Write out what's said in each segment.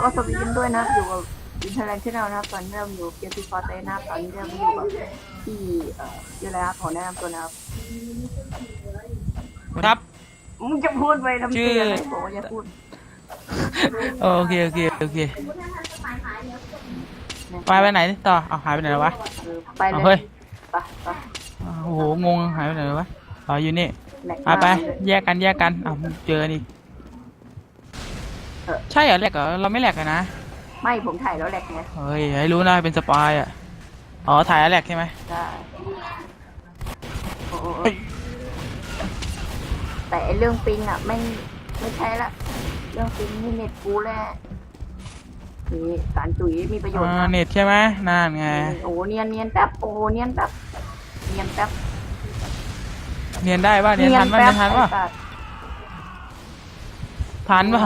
ก็สวัสดีด้วยนะครับอยู่กับอินเทอร์เน็ตชแนลนะครับตอนนี้เราอยู่เกียร์ซีฟอร์เตนะครับตอนนี้เราอยู่กับที่เอ่อชื่ออะไรครับขอแนะนำตัวนะครับครับ มึงจะพูดไปทำชื่เสีอยอะไรบอกว่าจะพูดโอเคโอเคโอเคไปไปไหนต่อเอาหายไปไหนแล้ววะ เออไปเลเอาเฮ้ย ยไปไปอ้าวโอ้โหงงหายไปไหนแล้ววะอ๋ออยู่นี่แหลกไปไปมากเลยแยกกันแยกกันอ้าวเจอนี่เออ ใช่เหรอแหลกเหรอเราไม่แหลกกันนะไม่ผมถ่ายแล้วแหลกไงเฮ้ยให้รู้นะเป็นสปายอะอ๋อถ่ายแล้วแหลกใช่ไหมได้โอ้โหแต่ไอ้เรื่องปิงอะไม่ไม่ใช่ละ เรื่องปิงนี่เน็ตกูแหละนี่สารจุ๋ยมีประโยชน์อ่านะเน็ตใช่ไหมนั่นไงโอ้โหเนียนเนียนแป๊บโอ้โหเนียนแป๊บเนียนแป๊บเนียนได้ป่ะเนียนทันป่ะเนียนทันป่ะไอ้สัตว์ทันป่ะ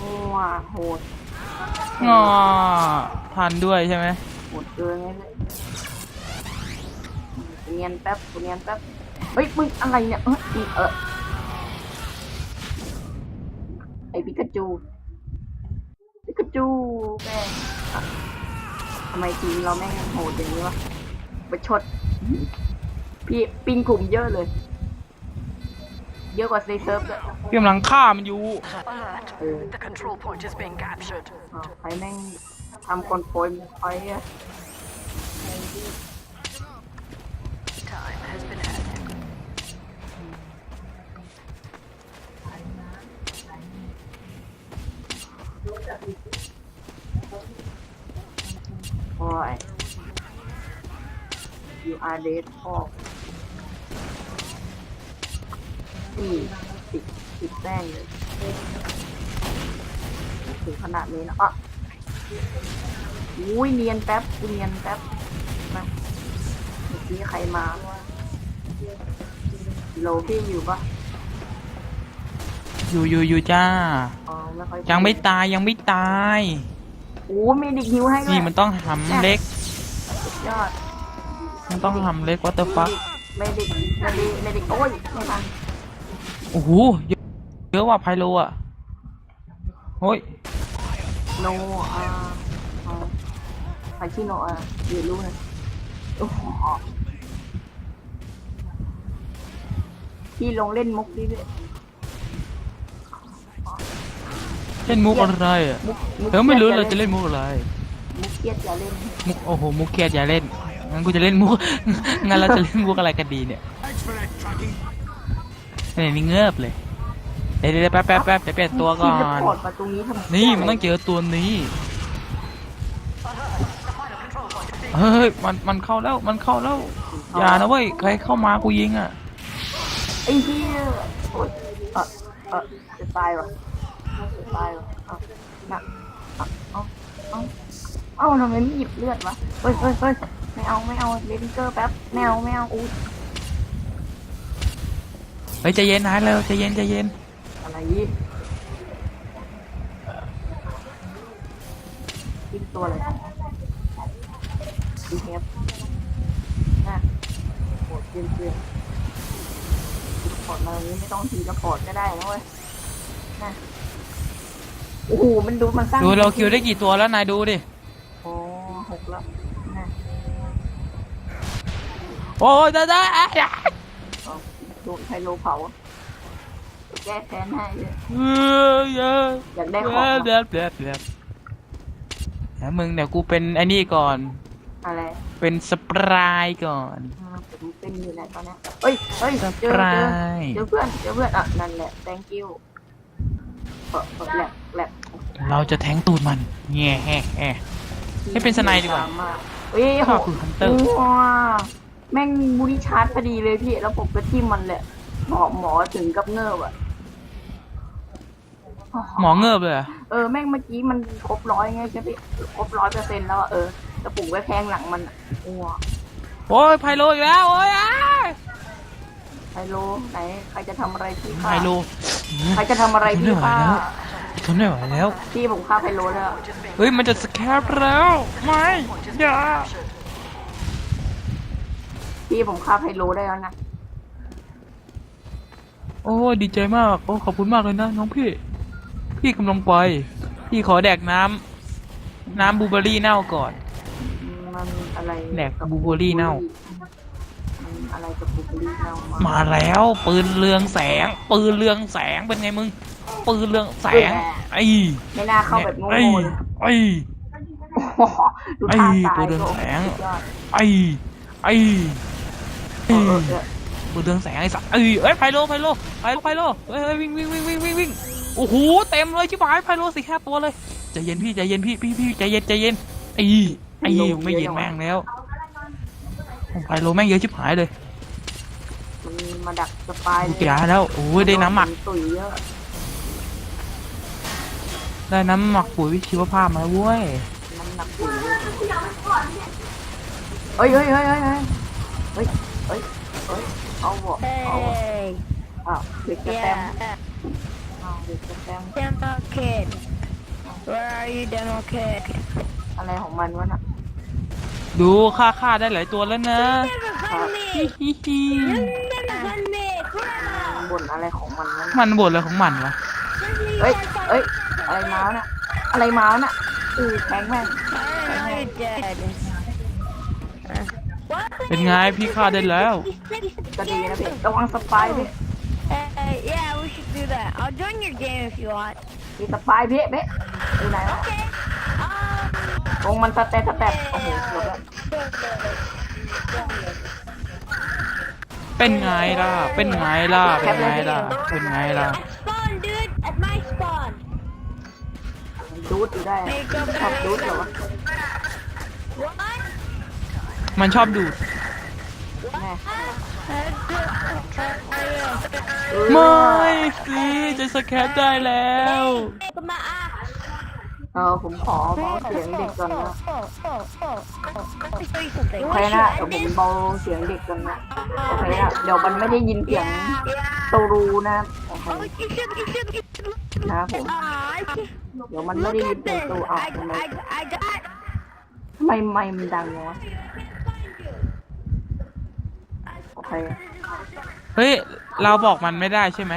มั่วโหดงอทันด้วยใช่ไหมโหดเกินไงเลยเนียนแป๊บเนียนแป๊บเฮ้ยมึงอะไรเนี่ยเอออีเออไอปิกาจูปิกาจูแม่งอะทำไมทีมเราแม่งโหดอย่างนี้วะประชดพี่ปิงกลุ่มเยอะเลย เยอะกว่าในเซิร์ฟเลย พี่กำลังฆ่ามันอยู่ Alert! The control point is being captured. อ้าวใครแม่งทำคนโปรยไอ้อะ Time has been added. โอ้ย you are dead พ่อนี่ติด ติดแป้งเลยถึงขนาดนี้นะอะอุ้ยเนียนแป๊บกูเนียนแป๊บมาเมื่อกี้ใครมาโลพี่อยู่ปะอยู่อยู่อยู่จ้า อ๋อไม่ค่อยยังไม่ตายยังไม่ตายโอ้มีดิกฮิวให้ด้วยนี่มันต้องหำเล็ก สุดยอด มันต้องทำเล็กวัตเตอร์ฟักไม่ดิกไม่ดิกไม่ดิกโอ้ยไม่ทัน โอ้โห เยอะเยอะว่ะไพโลอะโอ้ยโนอ่าอ่าใครชื่อโนอะอยู่รู้นะโอ้โหพี่ลงเล่นมุกดิพี่เล่นมุกอะไรอะมุกมุกเธอไม่รู้คเลยดจะเล่นมุกอะไร มุกเครียดอย่าเล่นมุกโอ้โหมุกเครียดอย่าเล่นงั้นกูจะเล่นมุก งั้นเราจะเล่นมุกอะไรกันดีเนี่ยเนี่ยนี่เงือบเลย เดี๋ยวเดี๋ยวแป๊บแป๊บแป๊บเดี๋ยวเปลี่ยนตัวก่อพี่จะนปลดมาตรงนี้ทำไมนี่มันต้องเจอตัวนี้เฮ้ยมันมันเข้าแล้วมันเข้าแล้วอย่านะเว้ยใครเข้ามากูยิงอะไอ้เหี้ยโอ๊ยเออเออจะตายวะจะตายวะเอาหนักเอาเอาเอาเอาทำไมไม่หยิบเลือดวะเฮ้ยเฮ้ยเฮ้ยไม่เอาไม่เอาเลนเกอร์แป๊บไม่เอาไม่เอาอู้เฮ้ยใจเย็นนะเร็วใจเย็นใจเย็นอะไร ยี่กินตัวอะไรดีเฮฟนะโหดเกินเกินทีละพอร์ตมาอย่านี้ไม่ต้องทีละพอร์ตก็ได้นะเว้ยนะโอ้โหมันดูมันสร้างดูเราคิวได้กี่ตัวแล้วนายดูดิ โอ้หกแล้วนะโอ้ยได้ได้อะเอาโดนไพโลเผา ก้แค้นให้เลยเออเยอะอยากได้ของเดือดเดือดเดือดแล้วมึงเดี๋ยวกูเป็นไอ้นี่ก่อน อะไร เป็นสปรายก่อนอ่าผมเป็นอยู่ไหนตอนเนี้ยเฮ้ยเฮ้ยสเจอปราเจอยเจอเพื่อนเจอเพื่อนอะนั่นแหละ thank you เออเออแหลกแหลกเราจะแทงตูดมันแง่แฮ่แฮ่ให้เป็นสไนด์ดีกว่ามเฮ้ยโหข้าคือ Hunter ว้าแม่งบูริชาร์จพอดีเลยพี่ แล้วผมก็ทิ่มมันเลยหมอหมอถึงกับเงิบอะ หมอเงือบเลยเหรอเออแม่งเมื่อกี้มันครบร้อยไงใช่พี่ครบร้อยเปอร์เซ็นต์แล้วอะเออแต่ผมไปแทงหลังมันอะว้าโอ้ยไพโลอีกแล้วโอ้ยอ้ายไฮโลไหนใครจะทำอะไรพี่ไพข้าโลใครจะทำอะไรพี่ข้าทนไม่ไหวแล้ว พี่ผมฆ่าไฮโลแล้ว เฮ้ยมันจะสแคปแล้วไม่อย่าพี่ผมฆ่าไฮโลได้แล้วนะ โอ้ยดีใจมากโอ้ขอบคุณมากเลยนะน้องพี่ พี่กำลังไป พี่ขอแดกน้ำน้ำบลูเบอร์รี่เน่าก่อน มันอะไรแดกบลูเบอร์รี่เน่า มันอะไรกับบูเบอร์รี่เน่ามามาแล้วปืนเรืองแสง ปืนเรืองแสงเป็นไงมึง ปืนเรืองแสง ไอ้ไม่น่าเข้าแบบโง่ไอ้ๆเลยไอ้ โอ้โหดูท่าไอ้ตายตัวเดินก็แสง สุดยอดไอ้ไอ้เอไอ้อเออเออปืนเรืองแสงไอ้สัสเอ้ยเอ้ยไพโลไพโลไพโลไพโลเอ้ยเอ้ยวิ่งวิ่งวิ่งวิ่งวิ่งวิ่ง โอ้โหเต็มเลยชิบหายไพโรสี่ห้าตัวเลยใจเย็นพี่ใจเย็นพี่พี่พี่ใจเย็นใจเย็นไอ้ไอ้ไม่เย็นแม่งแล้วไพโรแม่งเยอะชิบหายเลยมาดักสปายเลยจ๋แล้วโอ้ยได้น้ำหมักได้น้ำหมักปุ๋ยวิชีวภาพมาแล้วเว้ยเฮ้ยเฮ้ยเฮ้ยเฮ้ยเฮ้ยเฮ้ยเอาบ่เอาบ่อ้าวเด็กจะแต้ม เด็กจะแต้ม demo kid. Where are you, demo kid? อะไรของมันวะน่ะดูค่าค่าได้หลายตัวแล้วนะ Never fund me. ฮิฮิฮิ Never fund me. มันบ่นอะไรของมันวะน่ะมันบ่นอะไรของมันวะเฮ้ย เฮ้ย อะไรเมาวะน่ะ อะไรเมาวะน่ะอือแทงแม่ง I know you're dead. เป็นไงพี่ฆ่าได้แล้ว ก็ดีนะพี่ระวังสปายพี่ I'll join your game if you want. มีสปายพี่เบ๊ะอยู่ไหนวะ Okay. Um, วงมันสเตตสเตตโอ้โหเกือบแล้วเป็นไงล่ะ เป็นไงล่ะ เป็นไงล่ะ เป็นไงล่ะ at spawn, dude. At my spawn. ดูดอยู่ได้อะชอบดูดเหรอวะ What? มันชอบดูด แม่ Uh, uh, ไม่สิจะสแคปได้แล้วเออผมขอเบาเสียงเด็กก่อนนะโอเคนะเดี๋ยวผมเบาเสียงเด็กก่อนนะโอเคนะเดี๋ยวมันไม่ได้ยินเสียงตูรูนะโอเคนะผมเดี๋ยวมันไม่ได้ยินเสียงตูอ้าว I, ทำไมทำไมไม่มันดังจังวะโอเค เฮ้ย เราบอกมันไม่ได้ใช่ไหม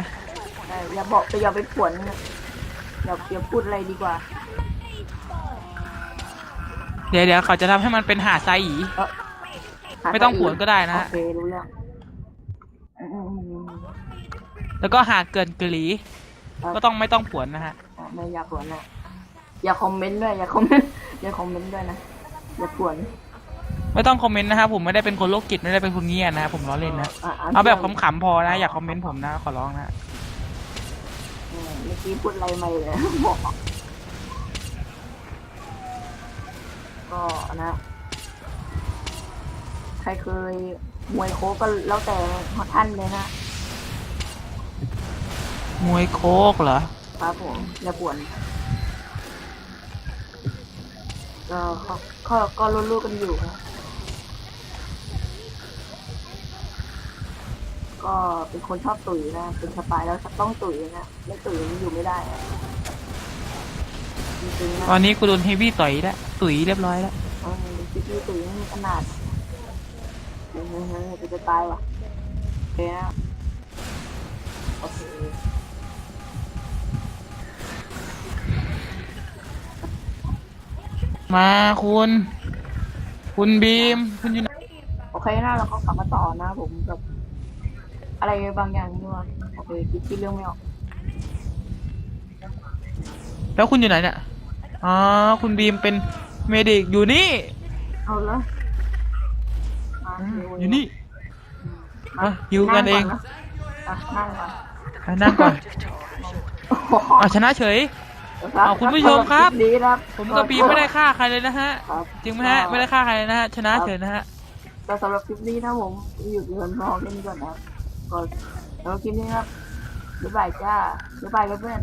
ได้อย่าบอกอย่าไปผวนนะอย่าอย่าพูดอะไรดีกว่า เดี๋ยวเดี๋ยวเขาจะทำให้มันเป็นหาดทรายอีเออหาไม่ต้องผวนก็ได้นะ โอฮะเครู้เรื่องอืมอืมอืมแล้วก็หากเกินกลีก็ต้องไม่ต้องผวนนะฮะ อะไม่อยากผวนนะอย่าคอมเมนต์ด้วยอย่าคอมเมนต์อย่าคอมเมนต์ด้วยนะอย่าผวน ไม่ต้องคอมเมนต์นะครับผมไม่ได้เป็นคนโรคจิตไม่ได้เป็นคนเงี้ยนะครับผมล้อเล่นนะอะะเอาแบบขำๆพอนะอย่าคอมเมนต์ผมนะขอร้องนะเออเมื่อกี้พูดอะไรไม่เลยบอกก็นะ ใครเคยมวยโคกก็แล้วแต่ท่านเลยนะมวยโคกเหรอครับผมอย่าปวนก็ก็ก็ก็รู้ๆกันอยู่นะ ก็เป็นคนชอบตุ๋ยนะ เป็นสปายแล้วต้องตุ๋ยนะไม่ตุ๋ยมันอยู่ไม่ได้อะจริงๆนะตอนนี้กูโดนเฮฟวี่ต่อยแล้วตุ๋ยเรียบร้อยแล้วเออคิดดูตุ๋ยไม่มีขนาดเฮ้ยเฮ้ยเฮ้ยกูจะตายว่ะโอเคนะโอเคมาคุณ คุณบีม คุณอยู่ไหน โอเคนะเราก็กลับมาต่อนะผมแบบ อะไรบางอย่างนี่ว่าโอเคคิดคิดเรื่องไม่ออกแล้วคุณอยู่ไหนเนี่ยอ๋อคุณบีมเป็นเมดิกอยู่นี่เอาละมาอืมเร็วอยู่นี่มาอะหิวกันเองะอะนั่งก่อนไปนั่งก่อนโอ้โหเอาชนะเฉย รับเอาคุณผู้ชมครับดีครับ ผมกับบีมไม่ได้ฆ่าใครเลยนะฮะครับ จริงไหมฮะไม่ได้ฆ่าใครเลยนะฮะชนะเฉยนะฮะ แต่สำหรับคลิปนี้นะผมอยู่ที่คนพอแค่นี้ก่อนนะครับ ก็สำหรับคลิปนี้ครับบ๊ายบายจ้าบ๊ายบายเพื่อน